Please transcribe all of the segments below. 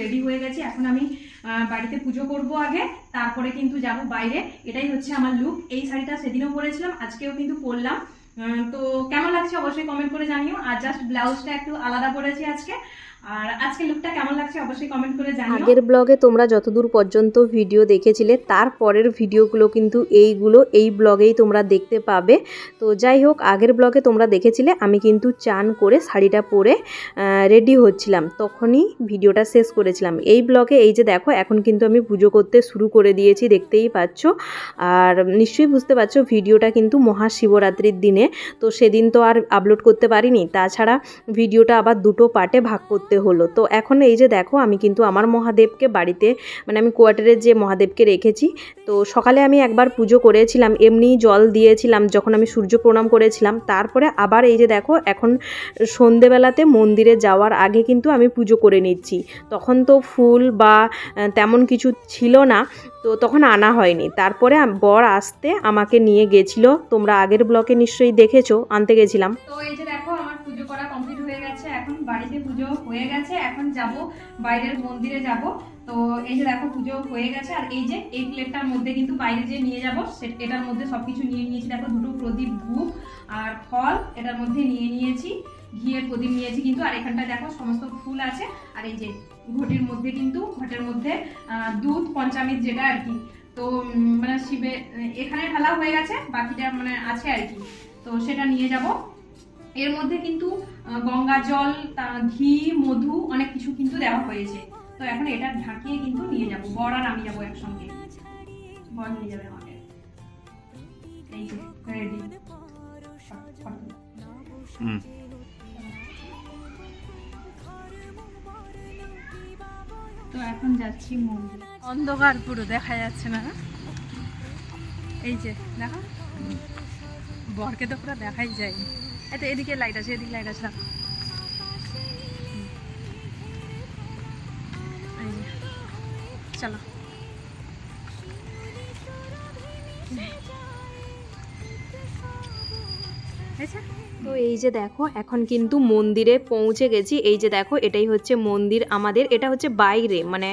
Ready হয়ে গেছি। এখন আমি বাড়িতে পুজো করব আগে, তারপরে কিন্তু যাব বাইরে। এটাই হচ্ছে আমার লুক এই শাড়িটা সেদিনও পরেছিলাম, আজকেও কিন্তু পরলাম। তো কেমন লাগছে অবশ্যই কমেন্ট করে জানিও। আর জাস্ট ব্লাউজটা একটু আলাদা পরেছি আজকে। আর আজকে লুকটা কেমন লাগছে অবশ্যই কমেন্ট করে জানিও। আগের ব্লগে তোমরা যতদূর পর্যন্ত ভিডিও দেখেছিলে তারপরের ভিডিওগুলো কিন্তু এইগুলো, এই ব্লগেই তোমরা দেখতে পাবে। তো যাই হোক, আগের ব্লগে তোমরা দেখেছিলে, আমি কিন্তু চান করে শাড়িটা পরে রেডি হচ্ছিলাম। তখনই ভিডিওটা শেষ করেছিলাম। এই ব্লগে এই যে দেখো, এখন কিন্তু আমি পুজো করতে শুরু করে দিয়েছি, দেখতেই পাচ্ছ। আর নিশ্চয়ই বুঝতে পারছ ভিডিওটা কিন্তু মহাশিবরাত্রির দিনে তো সেদিন তো আর আপলোড করতে পারিনি, তাছাড়া ভিডিওটা আবার দুটো পার্টে ভাগ করতে হলো। তো এখন এই যে দেখো, আমি কিন্তু আমার মহাদেবকে বাড়িতে মানে আমি কোয়ার্টারের যে মহাদেবকে রেখেছি, তো সকালে আমি একবার পুজো করেছিলাম এমনি জল দিয়েছিলাম যখন আমি সূর্য প্রণাম করেছিলাম। তারপরে আবার এই যে দেখো, এখন সন্ধেবেলাতে মন্দিরে যাওয়ার আগে কিন্তু আমি পুজো করে নিচ্ছি। তখন তো ফুল বা তেমন কিছু ছিল না, তো তখন আনা হয়নি। তারপরে বর আসতে আমাকে নিয়ে গেছিল। তোমরা আগের ব্লকে নিশ্চয়ই দেখেছ, আনতে গেছিলাম। তো এই যে দেখো, আমার পুজো করা কমপ্লিট হয়ে গেছে। এখন বাড়িতে পুজো হয়ে গেছে। এখন যাব, বাইরের মন্দিরে যাব। তো এই যে দেখো, পুজো হয়ে গেছে। আর এই যে এই প্লেটটার মধ্যে কিন্তু বাইরে যে নিয়ে যাব এটার মধ্যে সবকিছু নিয়ে নিয়েছি। দেখো, দুটো প্রদীপ, ধূপ আর ফল এটার মধ্যে নিয়ে নিয়েছি। ঘিয়ের প্রদীপ নিয়েছি কিন্তু। আর এখানটা দেখো, সমস্ত ফুল আছে। আর এই যে ঘটির মধ্যে কিন্তু, ঘটের মধ্যে দুধ, পঞ্চামৃত যেটা আর কি। তো মানে শিবে, এখানে ঢালা হয়ে গেছে। বাকিটা মানে আছে আর কি। তো সেটা নিয়ে যাব। এর মধ্যে কিন্তু গঙ্গা জল তা- ঘি মধু অনেক কিছু কিন্তু দেওয়া হয়েছে। তো এখন এটা ঢাকিয়ে কিন্তু নিয়ে যাব। বর আর আমি যাব একসঙ্গে। বর নিয়ে যাবে আমাকে। এই যে রেডি হুম। তো এখন যাচ্ছি মন্দির। অন্ধকার পুরো দেখা যাচ্ছে না। এই যে, দেখো। বরকে তো পুরো দেখাই যায়। এতে এদিকে লাইট আছে, এদিকে লাইট আছে, দেখো। চলো। এই যে দেখো, এখন কিন্তু মন্দিরে পৌঁছে গেছি। এই যে দেখো, এটাই হচ্ছে মন্দির আমাদের। এটা হচ্ছে বাইরে মানে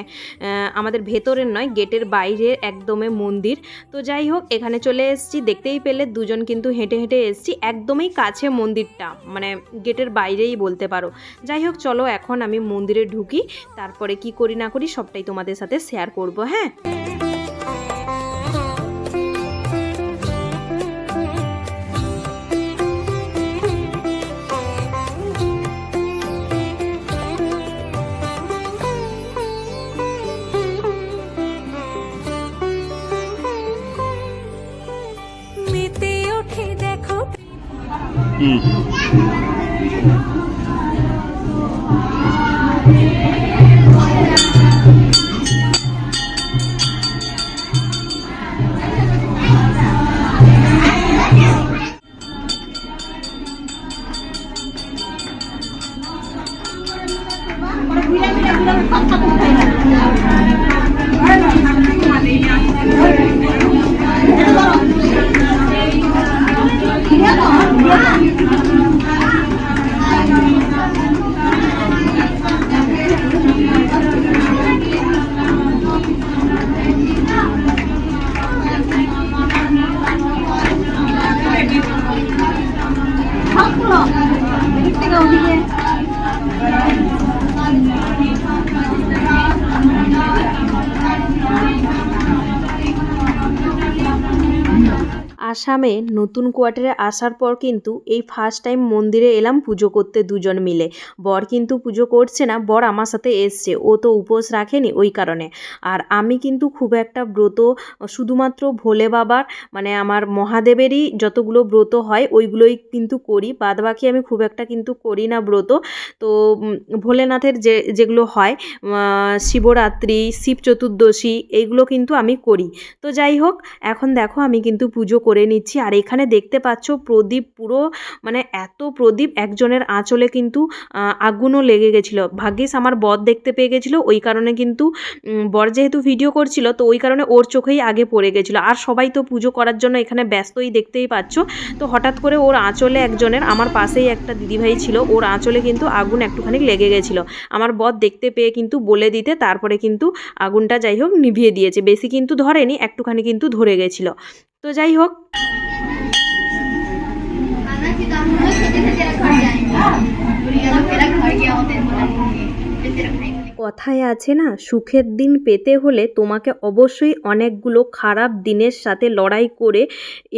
আমাদের ভেতরের নয়, গেটের বাইরে একদমে মন্দির। তো যাই হোক, এখানে চলে এসেছি। দেখতেই পেলে দুজন কিন্তু হেঁটে হেঁটে এসেছি। একদমই কাছে মন্দিরটা মানে গেটের বাইরেই বলতে পারো। যাই হোক, চলো এখন আমি মন্দিরে ঢুকি। তারপরে কি করি না করি, সবটাই তোমাদের সাথে শেয়ার করব হ্যাঁ? আসামে নতুন কোয়ার্টারে আসার পর কিন্তু এই ফার্স্ট টাইম মন্দিরে এলাম পুজো করতে দুজন মিলে। বর কিন্তু পুজো করছে না, বর আমার সাথে এসছে, ও তো উপোস রাখেনি ওই কারণে। আর আমি কিন্তু খুব একটা ব্রত, শুধুমাত্র ভোলে বাবার মানে আমার মহাদেবেরই যতগুলো ব্রত হয়, ওইগুলোই কিন্তু করি। বাদ বাকি আমি খুব একটা কিন্তু করি না ব্রত। তো ভোলেনাথের যে, যেগুলো হয় শিবরাত্রি, শিব চতুর্দশী, এইগুলো কিন্তু আমি করি। তো যাই হোক, এখন দেখো আমি কিন্তু পুজো করে করে নিচ্ছি। আর এখানে দেখতে পাচ্ছ প্রদীপ পুরো মানে এত প্রদীপ একজনের আঁচলে কিন্তু আগুনও লেগে গেছিল। ভাগ্যিস আমার বর দেখতে পেয়ে গেছিল, ওই কারণে কিন্তু বর যেহেতু ভিডিও করছিল, তো ওই কারণে ওর চোখেই আগে পড়ে গেছিল। আর সবাই তো পুজো করার জন্য এখানে ব্যস্তই দেখতেই পাচ্ছ। তো হঠাৎ করে ওর আঁচলে একজনের, আমার পাশেই একটা দিদিভাই ছিল, ওর আঁচলে কিন্তু আগুন একটুখানি লেগে গেছিল। আমার বর দেখতে পেয়ে কিন্তু বলে দিতে, তারপরে কিন্তু আগুনটা যাই হোক নিভিয়ে দিয়েছে। বেশি কিন্তু ধরেনি, একটুখানি কিন্তু ধরে গেছিল। তো যাই হোক 啊，那我们今天就要回家。কথায় আছে না, সুখের দিন পেতে হলে তোমাকে অবশ্যই অনেকগুলো খারাপ দিনের সাথে লড়াই করে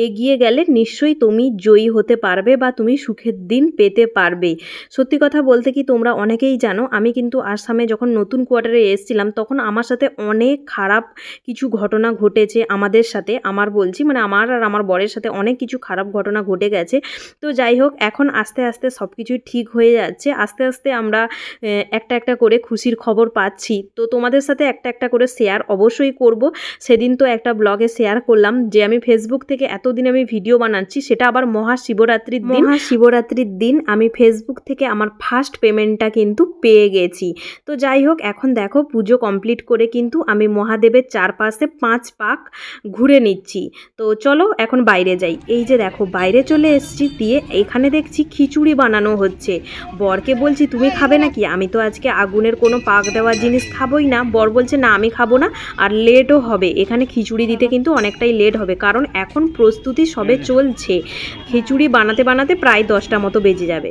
এগিয়ে গেলে নিশ্চয়ই তুমি জয়ী হতে পারবে বা তুমি সুখের দিন পেতে পারবে। সত্যি কথা বলতে কি তোমরা অনেকেই জানো, আমি কিন্তু আসামে যখন নতুন কোয়ার্টারে এসেছিলাম, তখন আমার সাথে অনেক খারাপ কিছু ঘটনা ঘটেছে আমাদের সাথে, আমার বলছি মানে আমার আর আমার বরের সাথে অনেক কিছু খারাপ ঘটনা ঘটে গেছে। তো যাই হোক, এখন আস্তে আস্তে সব কিছুই ঠিক হয়ে যাচ্ছে। আস্তে আস্তে আমরা একটা একটা করে খুশির খবর পাচ্ছি। তো তোমাদের সাথে একটা একটা করে শেয়ার অবশ্যই করব। সেদিন তো একটা ব্লগে শেয়ার করলাম যে আমি ফেসবুক থেকে এতদিন আমি ভিডিও বানাচ্ছি, সেটা আবার মহাশিবরাত্রির দিন। মহাশিবরাত্রির দিন আমি ফেসবুক থেকে আমার ফার্স্ট পেমেন্টটা কিন্তু পেয়ে গেছি। তো যাই হোক, এখন দেখো পুজো কমপ্লিট করে কিন্তু আমি মহাদেবের চারপাশে পাঁচ পাক ঘুরে নিচ্ছি। তো চলো এখন বাইরে যাই। এই যে দেখো, বাইরে চলে এসেছি দিয়ে এখানে দেখছি খিচুড়ি বানানো হচ্ছে। বরকে বলছি, তুমি খাবে নাকি? আমি তো আজকে আগুনের কোনো পাক দেওয়ার জিনিস খাবোই না। বর বলছে না আমি খাব না। আর লেটও হবে। এখানে খিচুড়ি দিতে কিন্তু অনেকটাই লেট হবে কারণ এখন প্রস্তুতি সবে চলছে। খিচুড়ি বানাতে বানাতে প্রায় দশটা মতো বেজে যাবে।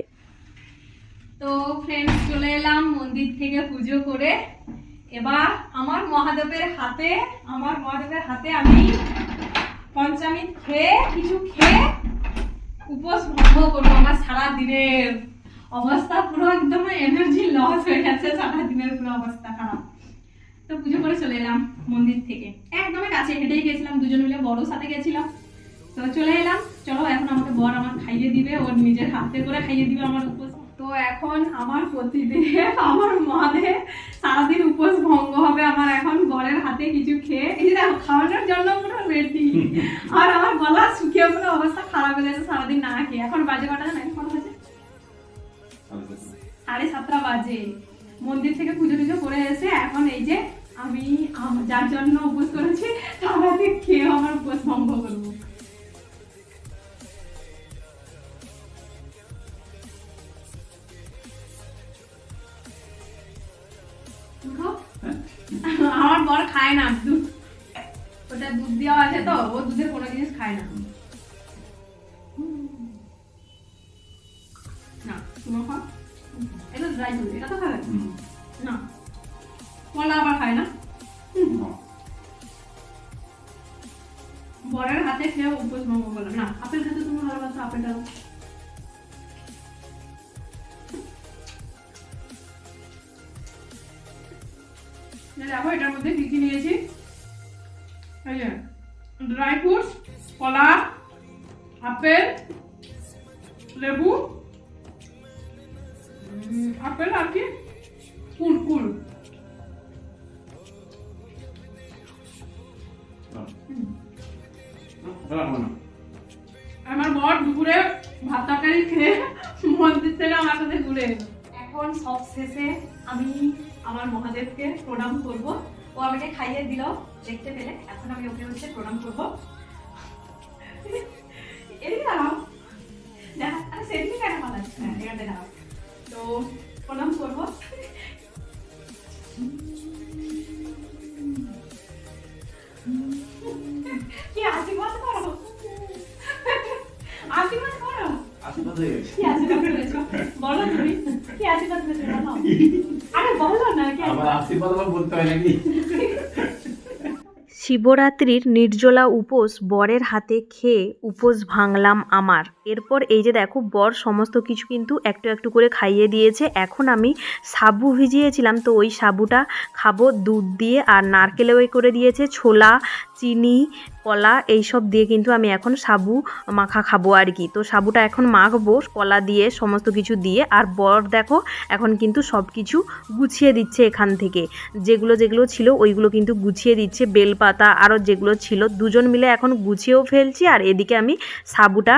তো ফ্রেন্ডস চলে এলাম মন্দির থেকে পুজো করে। এবার আমার মহাদেবের হাতে আমার মহাদেবের হাতে আমি পঞ্চামৃত খেয়ে কিছু খেয়ে উপোস ভঙ্গ করব আমার সারা দিনের অবস্থা পুরো একদম এনার্জি লস হয়ে গেছে, সারা দিনের পুরো অবস্থা খারাপ। তো পুজো করে চলে এলাম মন্দির থেকে। একদমই কাছে, হেঁটেই গেছিলাম, দুজন মিলে বড় সাথে গেছিলাম। তো চলে এলাম। চলো, এখন আমাকে বর আমার খাইয়ে দিবে, ওর নিজের হাতে করে খাইয়ে দিবে আমার উপোস। তো এখন আমার প্রতিদিন, আমার মহাদেব সারাদিন উপোস ভঙ্গ হবে আমার এখন বরের হাতে কিছু খেয়ে। এই দেখো, খাওয়ানোর জন্য পুরো রেডি আর আমার গলা শুকিয়ে পুরো অবস্থা খারাপ হয়ে গেছে, সারাদিন না খেয়ে। এখন বাজে কটা জানো? এখন সাড়ে সাতটা বাজে। মন্দির থেকে পুজো টুজো করে এসে এখন এই যে আমি যার জন্য উপোস করেছি তারাতে খেয়ে আমার উপোস ভঙ্গ করব। আমার বর খায় না, দুধ। ওটা দুধ দেওয়া আছে তো, ও দুধের কোনো জিনিস খায় না না। দাও। এটার মধ্যে কি কি ড্রাই ফ্রুটস কলা, আপেল, লেবু আপেল আর কি? Cool cool. আমার বর দুপুরে ভাত তরকারি খেয়ে মন্দির থেকে আমার সাথে ঘুরে। এলো এখন সব শেষে আমি আমার মহাদেবকে প্রণাম করব। ও আমাকে খাইয়ে দিল, দেখতে পেলে। এখন আমি ওকে হচ্ছে প্রণাম করব। এই দাঁড়াও দেখা সেদিকে কেন পালাচ্ছি হ্যাঁ এখানে দাঁড়াও তো শিবরাত্রির নির্জলা উপোস বরের হাতে খেয়ে উপোস ভাঙলাম আমার। এরপর এই যে দেখো, বর সমস্ত কিছু কিন্তু একটু একটু করে খাইয়ে দিয়েছে। এখন আমি সাবু ভিজিয়েছিলাম, তো ওই সাবুটা খাব, দুধ দিয়ে, আর নারকেলেও করে দিয়েছে, ছোলা চিনি, কলা এইসব দিয়ে কিন্তু আমি এখন সাবু মাখা খাব আর কি। তো সাবুটা এখন মাখবো, কলা দিয়ে সমস্ত কিছু দিয়ে। আর বর দেখো, এখন কিন্তু সব কিছু গুছিয়ে দিচ্ছে এখান থেকে। যেগুলো যেগুলো ছিল ওইগুলো কিন্তু গুছিয়ে দিচ্ছে, বেলপাতা আরও যেগুলো ছিল। দুজন মিলে এখন গুছিয়েও ফেলছি আর এদিকে আমি সাবুটা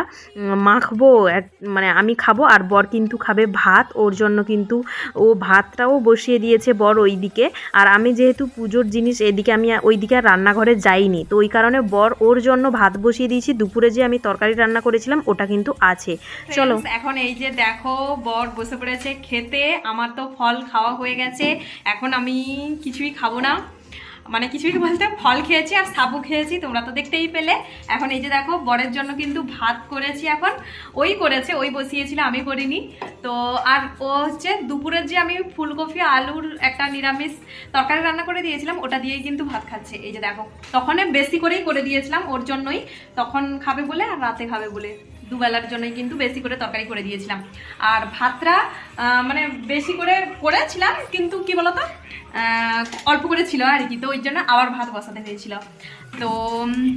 মাখবো, এক মানে আমি খাব আর বর কিন্তু খাবে ভাত। ওর জন্য কিন্তু ও ভাতটাও বসিয়ে দিয়েছে বর ওইদিকে। আর আমি যেহেতু পুজোর জিনিস এদিকে আমি ওইদিকে রান্নাঘরে যাইনি তো ওই কারণে বর ওর জন্য ভাত বসিয়ে দিয়েছি। দুপুরে যে আমি তরকারি রান্না করেছিলাম ওটা কিন্তু আছে। চলো। এখন এই যে দেখো বর বসে পড়েছে খেতে। আমার তো ফল খাওয়া হয়ে গেছে। এখন আমি কিছুই খাব না। মানে কিছুই বলতে ফল খেয়েছি আর সাবু খেয়েছি, তোমরা তো দেখতেই পেলে। এখন এই যে দেখো, বরের জন্য কিন্তু ভাত করেছি এখন। ওই করেছে, ওই বসিয়েছিল, আমি করিনি। তো আর ও হচ্ছে দুপুরের যে আমি ফুলকপি, আলুর একটা নিরামিষ তরকারি রান্না করে দিয়েছিলাম, ওটা দিয়েই কিন্তু ভাত খাচ্ছে। এই যে দেখো তখন বেশি করেই করে দিয়েছিলাম, ওর জন্যই। তখন খাবে বলে আর রাতে খাবে বলে। দুবেলার জন্যই কিন্তু বেশি করে তরকারি করে দিয়েছিলাম। আর ভাতটা মানে বেশি করে করেছিলাম, কিন্তু কি বলতো অল্প করে ছিল আর কি, তো ওই জন্য আবার ভাত বসাতে হয়েছিল। তো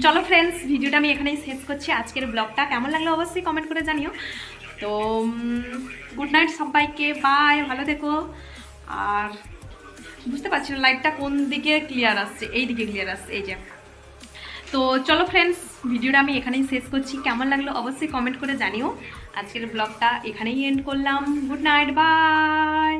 চলো ফ্রেন্ডস ভিডিওটা আমি এখানেই শেষ করছি। আজকের ব্লগটা কেমন লাগল অবশ্যই কমেন্ট করে জানিও। তো গুড নাইট সবাইকে বাই ভালো থেকো। আর বুঝতে পারছি না লাইটটা কোন দিকে ক্লিয়ার আসছে? এই দিকে ক্লিয়ার আসছে, এই যে। তো চলো ফ্রেন্ডস ভিডিওটা আমি এখানেই শেষ করছি। কেমন লাগল অবশ্যই কমেন্ট করে জানিও। আজকের ব্লগটা এখানেই এন্ড করলাম। Good night bye.